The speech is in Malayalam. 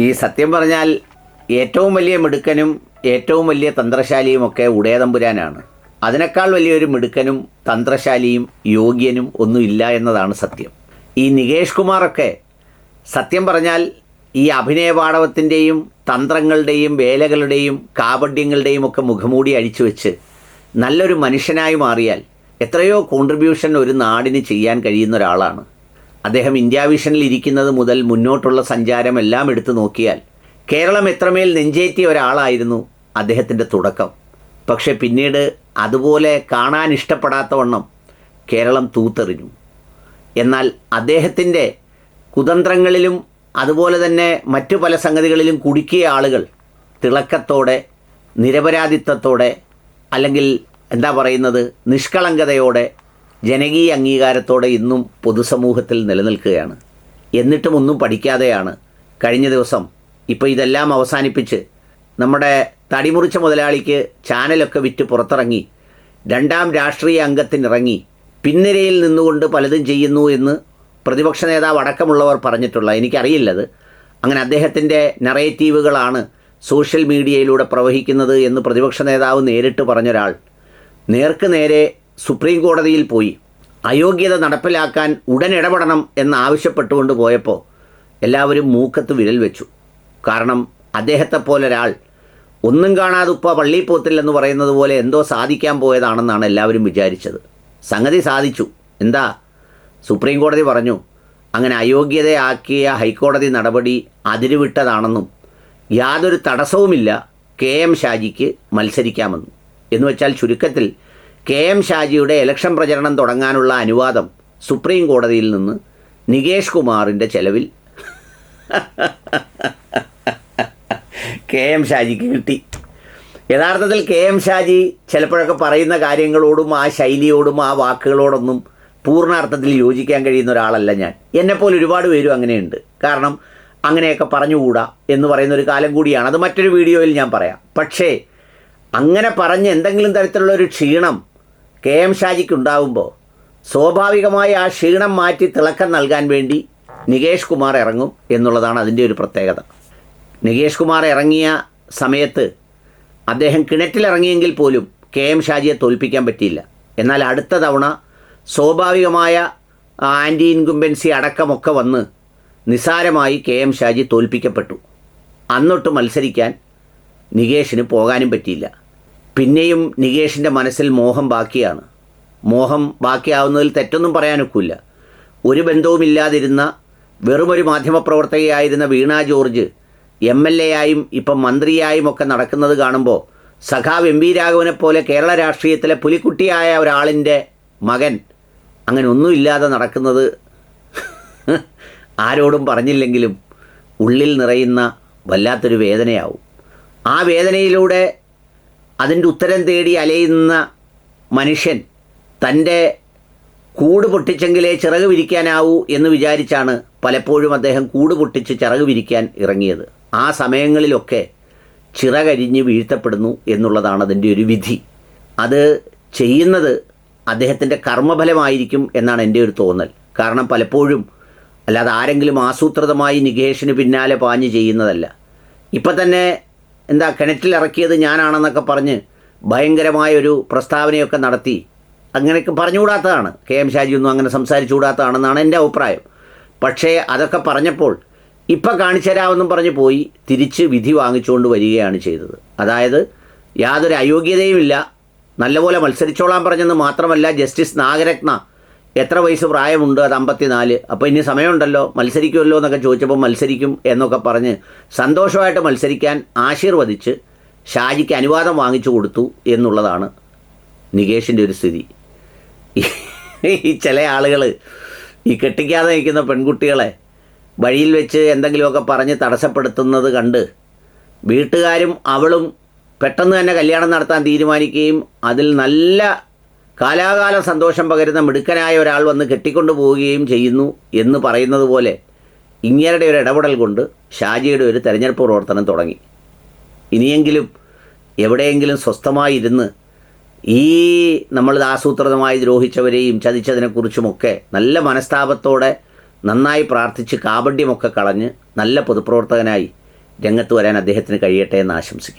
ഈ സത്യം പറഞ്ഞാൽ ഏറ്റവും വലിയ മിടുക്കനും ഏറ്റവും വലിയ തന്ത്രശാലിയുമൊക്കെ ഉടയതമ്പുരാനാണ് അതിനേക്കാൾ വലിയൊരു മിടുക്കനും തന്ത്രശാലിയും യോഗ്യനും ഒന്നുമില്ല എന്നതാണ് സത്യം. ഈ നികേഷ് കുമാറൊക്കെ സത്യം പറഞ്ഞാൽ ഈ അഭിനയ പാടവത്തിന്റെയും തന്ത്രങ്ങളുടെയും വേലകളുടെയും കാപഡ്യങ്ങളുടെയും ഒക്കെ മുഖമൂടി അഴിച്ചു വെച്ച് നല്ലൊരു മനുഷ്യനായി മാറിയാൽ എത്രയോ കോൺട്രിബ്യൂഷൻ ഒരു നാടിന് ചെയ്യാൻ കഴിയുന്ന ഒരാളാണ്. അദ്ദേഹം ഇന്ത്യ വിഷനിൽ ഇരിക്കുന്നത് മുതൽ മുന്നോട്ടുള്ള സഞ്ചാരം എല്ലാം എടുത്തു നോക്കിയാൽ കേരളം എത്രമേൽ നെഞ്ചേറ്റിയ ഒരാളായിരുന്നു അദ്ദേഹത്തിന്റെ തുടക്കം. പക്ഷെ പിന്നീട് അതുപോലെ കാണാൻ ഇഷ്ടപ്പെടാത്തവണ്ണം കേരളം തൂത്തെറിഞ്ഞു. എന്നാൽ അദ്ദേഹത്തിന്റെ കുതന്ത്രങ്ങളിലും അതുപോലെ തന്നെ മറ്റു പല സംഗതികളിലും കുടുക്കിയ ആളുകൾ തിളക്കത്തോടെ നിരപരാധിത്വത്തോടെ അല്ലെങ്കിൽ എന്താ പറയുന്നത് നിഷ്കളങ്കതയോടെ ജനകീയ അംഗീകാരത്തോടെ ഇന്നും പൊതുസമൂഹത്തിൽ നിലനിൽക്കുകയാണ്. എന്നിട്ടും ഒന്നും പഠിക്കാതെയാണ് കഴിഞ്ഞ ദിവസം ഇപ്പോൾ ഇതെല്ലാം അവസാനിപ്പിച്ച് നമ്മുടെ തടിമുറിച്ച മുതലാളിക്ക് ചാനലൊക്കെ വിറ്റ് പുറത്തിറങ്ങി രണ്ടാം രാഷ്ട്രീയ അംഗത്തിനിറങ്ങി പിൻനിരയിൽ നിന്നുകൊണ്ട് പലതും ചെയ്യുന്നു എന്ന് പ്രതിപക്ഷ നേതാവ് അടക്കമുള്ളവർ പറഞ്ഞിട്ടുള്ള എനിക്കറിയില്ലത് അങ്ങനെ അദ്ദേഹത്തിന്റെ നറേറ്റീവുകളാണ് സോഷ്യൽ മീഡിയയിലൂടെ പ്രവഹിക്കുന്നത് എന്ന് പ്രതിപക്ഷ നേതാവ് നേരിട്ട് പറഞ്ഞൊരാൾ നേർക്ക് നേരെ സുപ്രീം കോടതിയിൽ പോയി. അയോഗ്യത നടപ്പിലാക്കാൻ ഉടൻ ഇടപെടണം എന്നാവശ്യപ്പെട്ടുകൊണ്ട് പോയപ്പോൾ എല്ലാവരും മൂക്കത്ത് വിരൽ വെച്ചു. കാരണം അദ്ദേഹത്തെ പോലൊരാൾ ഒന്നും കാണാതെ ഉപ്പ പള്ളി പോത്തില്ലെന്ന് പറയുന്നത് പോലെ എന്തോ സാധിക്കാൻ പോയതാണെന്നാണ് എല്ലാവരും വിചാരിച്ചത്. സംഗതി സാധിച്ചു. എന്താ? സുപ്രീം കോടതി പറഞ്ഞു അങ്ങനെ അയോഗ്യതയാക്കിയ ഹൈക്കോടതി നടപടി അതിരുവിട്ടതാണെന്നും യാതൊരു തടസ്സവുമില്ല കെ എം ഷാജിക്ക് മത്സരിക്കാമെന്നും. എന്നുവെച്ചാൽ ചുരുക്കത്തിൽ കെ എം ഷാജിയുടെ ഇലക്ഷൻ പ്രചരണം തുടങ്ങാനുള്ള അനുവാദം സുപ്രീം കോടതിയിൽ നിന്ന് നികേഷ് കുമാറിന്റെ ചെലവിൽ. കെ എം ഷാജിക്ക് കിട്ടി. യഥാർത്ഥത്തിൽ കെ എം ഷാജി ചിലപ്പോഴൊക്കെ പറയുന്ന കാര്യങ്ങളോടും ആ ശൈലിയോടും ആ വാക്കുകളോടൊന്നും പൂർണാർത്ഥത്തിൽ യോജിക്കാൻ കഴിയുന്ന ഒരാളല്ല ഞാൻ. എന്നെപ്പോലെ ഒരുപാട് പേരും അങ്ങനെയുണ്ട്. കാരണം അങ്ങനെയൊക്കെ പറഞ്ഞുകൂടാ എന്ന് പറയുന്ന ഒരു കാലം കൂടിയാണ്. അത് മറ്റൊരു വീഡിയോയിൽ ഞാൻ പറയാം. പക്ഷേ അങ്ങനെ പറഞ്ഞ് എന്തെങ്കിലും തരത്തിലുള്ള ഒരു ക്ഷീണം കെ എം ഷാജിക്ക് ഉണ്ടാവുമ്പോൾ സ്വാഭാവികമായി ആ ക്ഷീണം മാറ്റി തിളക്കം നൽകാൻ വേണ്ടി നികേഷ് കുമാർ ഇറങ്ങും എന്നുള്ളതാണ് അതിന്റെ ഒരു പ്രത്യേകത. നികേഷ് കുമാർ ഇറങ്ങിയ സമയത്ത് അദ്ദേഹം കിണറ്റിലിറങ്ങിയെങ്കിൽ പോലും കെ എം ഷാജിയെ തോൽപ്പിക്കാൻ പറ്റിയില്ല. എന്നാൽ അടുത്ത തവണ സ്വാഭാവികമായ ആന്റി ഇൻകുംബൻസി അടക്കമൊക്കെ വന്ന് നിസാരമായി കെ എം ഷാജി തോൽപ്പിക്കപ്പെട്ടു. അന്നൊട്ട് മത്സരിക്കാൻ നികേഷിന് പോകാനും പറ്റിയില്ല. പിന്നെയും നികേഷിന്റെ മനസ്സിൽ മോഹം ബാക്കിയാണ്. മോഹം ബാക്കിയാവുന്നതിൽ തെറ്റൊന്നും പറയാനൊക്കില്ല. ഒരു ബന്ധവുമില്ലാതിരുന്ന വെറുമൊരു മാധ്യമപ്രവർത്തകയായിരുന്ന Veena George M L A ആയും ഇപ്പം മന്ത്രിയായും ഒക്കെ നടക്കുന്നത് കാണുമ്പോൾ സഖാവ് എം വി രാഘവനെ പോലെ കേരള രാഷ്ട്രീയത്തിലെ പുലിക്കുട്ടിയായ ഒരാളിന്റെ മകൻ അങ്ങനെ ഒന്നുമില്ലാതെ നടക്കുന്നത് ആരോടും പറഞ്ഞില്ലെങ്കിലും ഉള്ളിൽ നിറയുന്ന വല്ലാത്തൊരു വേദനയാവും. ആ വേദനയിലൂടെ അതിന്റെ ഉത്തരം തേടി അലയുന്ന മനുഷ്യൻ തന്റെ കൂട് പൊട്ടിച്ചെങ്കിലേ ചിറക് വിരിക്കാനാവൂ എന്ന് വിചാരിച്ചാണ് പലപ്പോഴും അദ്ദേഹം കൂട് പൊട്ടിച്ച് ചിറക് വിരിക്കാൻ ഇറങ്ങിയത്. ആ സമയങ്ങളിലൊക്കെ ചിറകരിഞ്ഞ് വീഴ്ത്തപ്പെടുന്നു എന്നുള്ളതാണ് അതിന്റെ ഒരു വിധി. അത് ചെയ്യുന്നത് അദ്ദേഹത്തിന്റെ കർമ്മഫലമായിരിക്കും എന്നാണ് എന്റെ ഒരു തോന്നൽ. കാരണം പലപ്പോഴും അല്ലാതെ ആരെങ്കിലും ആസൂത്രിതമായി നികേഷിന് പിന്നാലെ പാഞ്ഞ് ചെയ്യുന്നതല്ല. ഇപ്പം തന്നെ എന്താ കിണറ്റിലിറക്കിയത് ഞാനാണെന്നൊക്കെ പറഞ്ഞ് ഭയങ്കരമായൊരു പ്രസ്താവനയൊക്കെ നടത്തി. അങ്ങനെയൊക്കെ പറഞ്ഞുകൂടാത്തതാണ്. കെ എം ഷാജിയൊന്നും അങ്ങനെ സംസാരിച്ചുകൂടാത്തതാണെന്നാണ് എന്റെ അഭിപ്രായം. പക്ഷേ അതൊക്കെ പറഞ്ഞപ്പോൾ ഇപ്പം കാണിച്ചു തരാമെന്നും പറഞ്ഞ് പോയി. തിരിച്ച് വിധി വാങ്ങിച്ചുകൊണ്ട് വരികയാണ് ചെയ്തത്. അതായത് യാതൊരു അയോഗ്യതയുമില്ല. നല്ലപോലെ മത്സരിച്ചോളാൻ പറഞ്ഞെന്ന് മാത്രമല്ല ജസ്റ്റിസ് നാഗരത്ന എത്ര വയസ്സ് പ്രായമുണ്ട് അത് അമ്പത്തിനാല്? അപ്പോൾ ഇനി സമയമുണ്ടല്ലോ. മത്സരിക്കുമല്ലോ എന്നൊക്കെ ചോദിച്ചപ്പോൾ മത്സരിക്കും എന്നൊക്കെ പറഞ്ഞ് സന്തോഷമായിട്ട് മത്സരിക്കാൻ ആശീർവദിച്ച് ഷാജിക്ക് അനുവാദം വാങ്ങിച്ചു കൊടുത്തു എന്നുള്ളതാണ് നികേഷിന്റെ ഒരു സ്ഥിതി. ഈ ചില ആളുകൾ ഈ കെട്ടിക്കാതെ നിൽക്കുന്ന പെൺകുട്ടികളെ വഴിയിൽ വെച്ച് എന്തെങ്കിലുമൊക്കെ പറഞ്ഞ് തടസ്സപ്പെടുത്തുന്നത് കണ്ട് വീട്ടുകാരും അവളും പെട്ടെന്ന് തന്നെ കല്യാണം നടത്താൻ തീരുമാനിക്കുകയും അതിൽ നല്ല കാലാകാലം സന്തോഷം പകരുന്ന മിടുക്കനായ ഒരാൾ വന്ന് കെട്ടിക്കൊണ്ടു പോവുകയും ചെയ്യുന്നു എന്ന് പറയുന്നത് പോലെ ഇങ്ങേരുടെ ഒരു ഇടപെടൽ കൊണ്ട് ഷാജിയുടെ ഒരു തെരഞ്ഞെടുപ്പ് പ്രവർത്തനം തുടങ്ങി. ഇനിയെങ്കിലും എവിടെയെങ്കിലും സ്വസ്ഥമായി ഇരുന്ന് ഈ നമ്മൾ ആസൂത്രിതമായി ദ്രോഹിച്ചവരെയും ചതിച്ചതിനെക്കുറിച്ചുമൊക്കെ നല്ല മനസ്താപത്തോടെ നന്നായി പ്രാർത്ഥിച്ച് കാപഡ്യമൊക്കെ കളഞ്ഞ് നല്ല പൊതുപ്രവർത്തകനായി രംഗത്ത് വരാൻ അദ്ദേഹത്തിന് കഴിയട്ടെ എന്ന് ആശംസിക്കുന്നു.